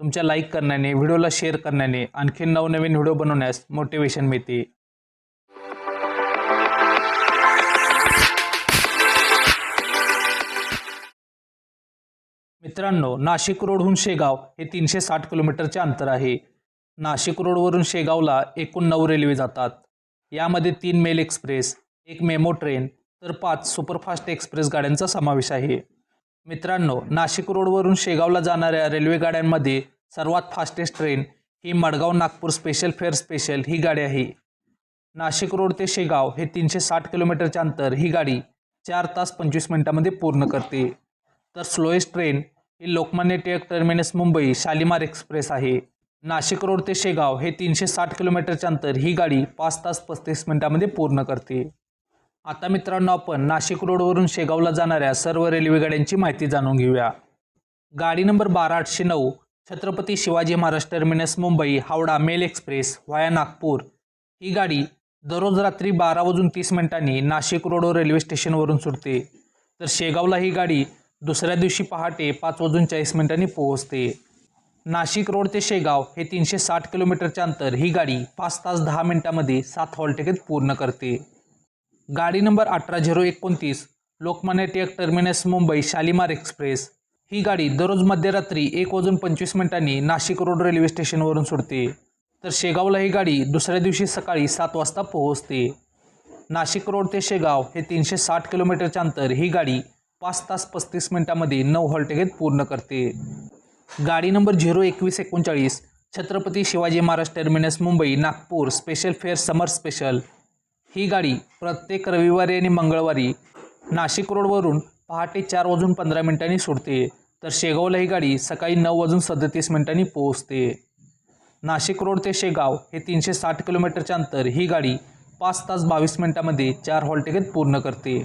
तुमच्या लाईक करण्याने व्हिडिओला शेअर करण्याने आणखी नवनवीन व्हिडिओ बनवण्यास मोटिवेशन मिळते. मित्रांनो नाशिक रोडहून शेगाव हे तीनशे साठ किलोमीटरचे अंतर आहे. नाशिक रोडवरून शेगावला एकूण नऊ रेल्वे जातात. यामध्ये तीन मेल एक्सप्रेस एक मेमो ट्रेन तर पाच सुपरफास्ट एक्सप्रेस गाड्यांचा समावेश आहे. मित्रांनो नाशिक रोडवरून शेगावला जाणाऱ्या रेल्वे गाड्यांमध्ये सर्वात फास्टेस्ट ट्रेन ही Madgaon Nagpur special fare special ही गाडी आहे. नाशिक रोड ते शेगाव हे तीनशे साठ किलोमीटरचे अंतर ही गाडी चार तास पंचवीस मिनिटामध्ये पूर्ण करते. तर स्लोएस्ट ट्रेन ही लोकमान्य टिळक टर्मिनस मुंबई शालिमार एक्सप्रेस आहे. नाशिक रोड ते शेगाव हे तीनशे साठ किलोमीटरचे अंतर ही गाडी पाच तास पस्तीस मिनिटामध्ये पूर्ण करते. आता मित्रांनो आपण नाशिक रोडवरून शेगावला जाणाऱ्या सर्व रेल्वे गाड्यांची माहिती जाणून घेऊया. गाडी नंबर बारा आठशे नऊ Chhatrapati Shivaji Maharaj terminus Mumbai Howrah mail express via Nagpur. ही गाडी दररोज रात्री बारा वाजून तीस मिनिटांनी नाशिक रोड रेल्वे स्टेशनवरून सुटते. तर शेगावला ही गाडी दुसऱ्या दिवशी पहाटे पाच वाजून चाळीस मिनिटांनी पोहोचते. नाशिक रोड ते शेगाव हे तीनशे साठ किलोमीटरच्या अंतर ही गाडी पाच तास दहा मिनिटांमध्ये सात हॉल पूर्ण करते. गाडी नंबर अठरा झिरो एकोणतीस लोकमान्य टिळक टर्मिनस मुंबई शालिमार एक्सप्रेस. ही गाडी दररोज मध्यरात्री एक वाजून पंचवीस मिनिटांनी नाशिक रोड रेल्वे स्टेशनवरून सुटते. तर शेगावला ही गाडी दुसऱ्या दिवशी सकाळी सात वाजता पोहोचते. नाशिक रोड ते शेगाव हे तीनशे साठ किलोमीटरच्या अंतर ही गाडी पाच तास पस्तीस मिनिटांमध्ये नऊ हॉल पूर्ण करते. गाडी नंबर झिरो एकवीस एकोणचाळीस Chhatrapati Shivaji Maharaj terminus Mumbai Nagpur special fare summer special. ही गाडी प्रत्येक रविवारी आणि मंगळवारी नाशिक रोडवरून पहाटे चार वाजून पंधरा मिनिटांनी सुटते तर शेगावला ही गाडी सकाळी नऊ वाजून सदतीस मिनिटांनी पोहोचते. नाशिक रोड ते शेगाव हे तीनशे साठ किलोमीटरचे अंतर. ही गाडी पाच तास बावीस मिनिटांमध्ये चार हॉलटिकेत पूर्ण करते.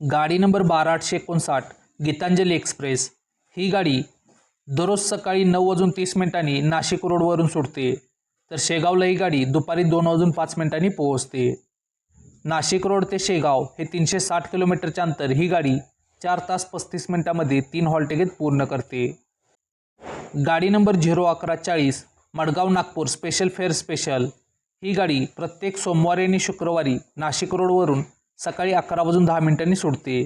गाडी नंबर बारा आठशे एकोणसाठ गीतांजली एक्सप्रेस. ही गाडी दररोज सकाळी नऊ वाजून तीस मिनिटांनी नाशिक रोडवरून सुटते तर शेगावला ही गाडी दुपारी दोन वाजून पाच मिनिटांनी पोहोचते. नाशिक रोड ते शेगाव हे तीनशे साठ किलोमीटरचे अंतर ही गाडी चार तास पस्तीस मिनिटांमध्ये तीन हॉलटिकेत पूर्ण करते. गाडी नंबर झिरो अकरा चाळीस Madgaon Nagpur special fare special ही गाडी प्रत्येक सोमवारी आणि शुक्रवारी नाशिक रोडवरून सकाळी अकरा वाजून दहा मिनिटांनी सुटते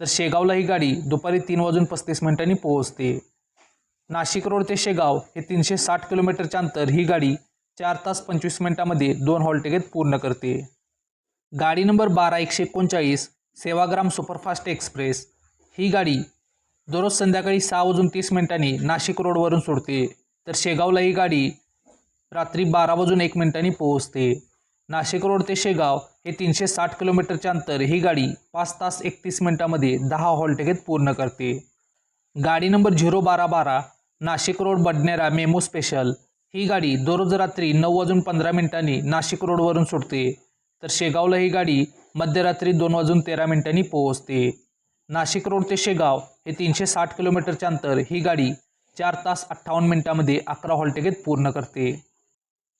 तर शेगावला ही गाडी दुपारी तीन वाजून पस्तीस मिनिटांनी पोहोचते. नाशिक रोड ते शेगाव हे तीनशे साठ किलोमीटरचे अंतर ही गाडी चार तास पंचवीस मिनिटांमध्ये दोन हॉलटिकेत पूर्ण करते. गाडी नंबर बारा एकशे एकोणचाळीस सेवाग्राम सुपरफास्ट एक्सप्रेस. ही गाडी दररोज संध्याकाळी सहा वाजून तीस मिनिटांनी नाशिक रोडवरून सोडते. तर शेगावला ही गाडी रात्री बारा वाजून एक मिनिटांनी पोहोचते. नाशिक रोड ते शेगाव हे तीनशे साठ किलोमीटरचे अंतर. ही गाडी पाच तास एकतीस मिनिटांमध्ये दहा हॉल पूर्ण करते. गाडी नंबर झिरो बारा बारा Nashik road Badnera memo special. ही गाडी दररोज रात्री नऊ वाजून पंधरा मिनिटांनी नाशिक रोडवरून सुटते तर शेगावला ही गाडी मध्यरात्री दोन वाजून तेरा मिनिटांनी पोहोचते. नाशिक रोड ते शेगाव हे तीनशे साठ किलोमीटरच्या अंतर ही गाडी चार तास अठ्ठावन्न मिनिटांमध्ये अकरा हॉलटिकेत पूर्ण करते.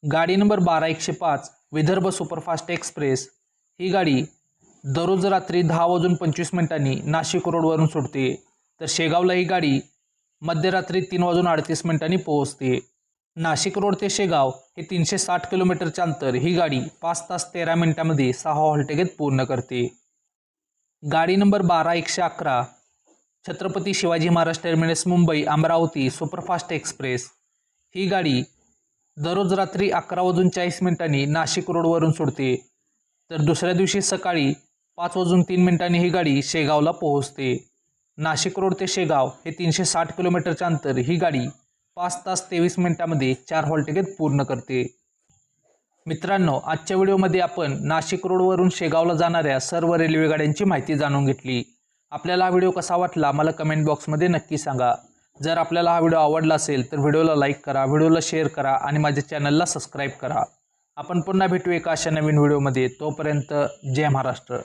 गाडी नंबर बारा एकशे पाच विदर्भ सुपरफास्ट एक्सप्रेस. ही गाडी दररोज रात्री दहा वाजून पंचवीस मिनिटांनी नाशिक रोडवरून सुटते तर शेगावला ही गाडी मध्यरात्री तीन वाजून अडतीस मिनिटांनी पोहोचते. नाशिक रोड ते शेगाव हे तीनशे साठ किलोमीटरचे अंतर. ही गाडी पाच तास तेरा मिनिटांमध्ये सहा हॉल्टेगेत पूर्ण करते. गाडी नंबर बारा एकशे अकरा Chhatrapati Shivaji Maharaj terminus Mumbai Amravati superfast express. ही गाडी दररोज रात्री अकरा वाजून चाळीस मिनिटांनी नाशिक रोडवरून सोडते. तर दुसऱ्या दिवशी सकाळी पाच वाजून तीन मिनिटांनी ही गाडी शेगावला पोहोचते. नाशिक रोड ते शेगाव हे तीनशे साठ किलोमीटरचे अंतर. ही गाडी पाच तास तेवीस मिनिटांमध्ये चार हॉल तिकीट पूर्ण करते. मित्रांनो आजच्या व्हिडिओमध्ये आपण नाशिक रोडवरून शेगावला जाणाऱ्या सर्व रेल्वे गाड्यांची माहिती जाणून घेतली. आपल्याला हा व्हिडिओ कसा वाटला मला कमेंट बॉक्समध्ये नक्की सांगा. जर आपल्याला हा व्हिडिओ आवडला असेल तर व्हिडिओला लाईक करा व्हिडिओला शेअर करा आणि माझ्या चॅनलला सबस्क्राईब करा. आपण पुन्हा भेटू एका अशा नवीन व्हिडिओमध्ये. तोपर्यंत जय महाराष्ट्र.